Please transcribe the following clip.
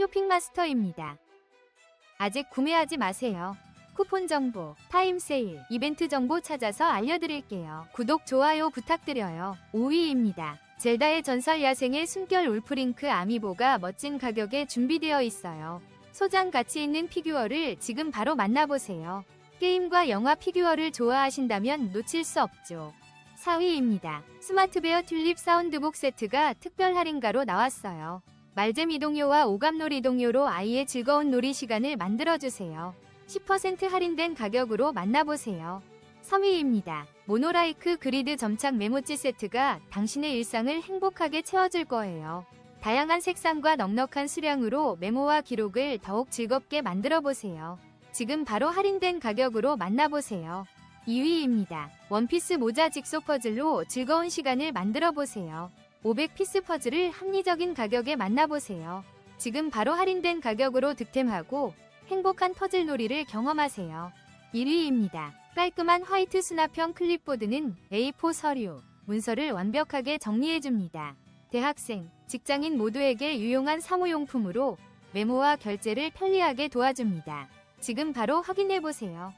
쇼핑마스터입니다. 아직 구매하지 마세요. 쿠폰 정보, 타임 세일, 이벤트 정보 찾아서 알려드릴게요. 구독, 좋아요 부탁드려요. 5위입니다. 젤다의 전설 야생의 숨결 울프링크 아미보가 멋진 가격에 준비되어 있어요. 소장 가치 있는 피규어를 지금 바로 만나보세요. 게임과 영화 피규어를 좋아하신다면 놓칠 수 없죠. 4위입니다. 스마트베어 튤립 사운드북 세트가 특별 할인가로 나왔어요. 말잼 이동요와 오감놀이 이동요로 아이의 즐거운 놀이 시간을 만들어주세요. 10% 할인된 가격으로 만나보세요. 3위입니다. 모노라이크 그리드 점착 메모지 세트가 당신의 일상을 행복하게 채워줄 거예요. 다양한 색상과 넉넉한 수량으로 메모와 기록을 더욱 즐겁게 만들어 보세요. 지금 바로 할인된 가격으로 만나보세요. 2위입니다. 원피스 모자 직소 퍼즐로 즐거운 시간을 만들어 보세요. 500피스 퍼즐을 합리적인 가격에 만나보세요. 지금 바로 할인된 가격으로 득템하고 행복한 퍼즐 놀이를 경험하세요. 1위입니다. 깔끔한 화이트 수납형 클립보드는 A4 서류, 문서를 완벽하게 정리해줍니다. 대학생, 직장인 모두에게 유용한 사무용품으로 메모와 결제를 편리하게 도와줍니다. 지금 바로 확인해보세요.